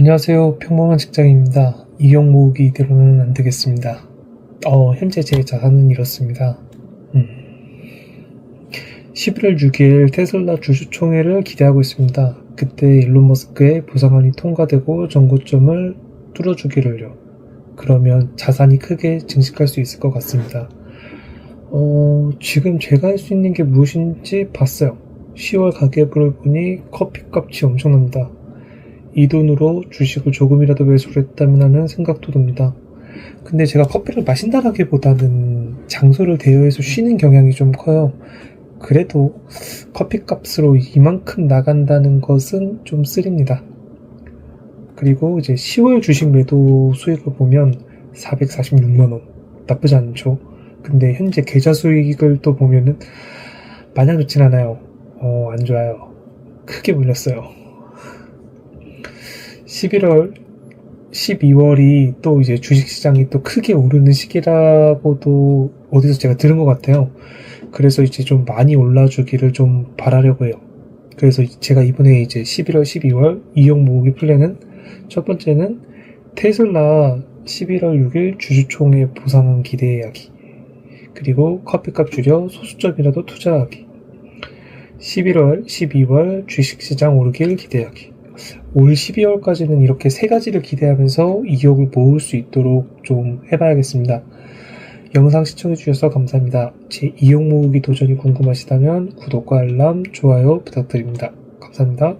안녕하세요. 평범한 직장인입니다. 이용 모으기 이대로는 안 되겠습니다. 어, 현재 제 자산은 이렇습니다. 음. 11월 6일 테슬라 주주총회를 기대하고 있습니다. 그때 일론 머스크의 보상안이 통과되고 정고점을 뚫어주기를요. 그러면 자산이 크게 증식할 수 있을 것 같습니다. 어, 지금 제가 할 수 있는 게 무엇인지 봤어요. 10월 가계부를 보니 커피값이 엄청납니다. 이 돈으로 주식을 조금이라도 매수를 했다면 하는 생각도 듭니다. 근데 제가 커피를 마신다라기보다는 장소를 대여해서 쉬는 경향이 좀 커요. 그래도 커피 값으로 이만큼 나간다는 것은 좀 쓰립니다. 그리고 이제 10월 주식 매도 수익을 보면 446만원. 나쁘지 않죠. 근데 현재 계좌 수익을 또 보면은 마냥 좋진 않아요. 어, 안 좋아요. 크게 물렸어요. 11월, 12월이 또 이제 주식시장이 또 크게 오르는 시기라고도 어디서 제가 들은 것 같아요. 그래서 이제 좀 많이 올라주기를 좀 바라려고 해요. 그래서 제가 이번에 이제 11월, 12월 이용 모으기 플랜은 첫 번째는 테슬라 11월 6일 주주총회 보상은 기대하기. 그리고 커피값 줄여 소수점이라도 투자하기. 11월, 12월 주식시장 오르기를 기대하기. 올 12월까지는 이렇게 세 가지를 기대하면서 이익을 모을 수 있도록 좀 해봐야겠습니다. 영상 시청해주셔서 감사합니다. 제 이용 모으기 도전이 궁금하시다면 구독과 알람, 좋아요 부탁드립니다. 감사합니다.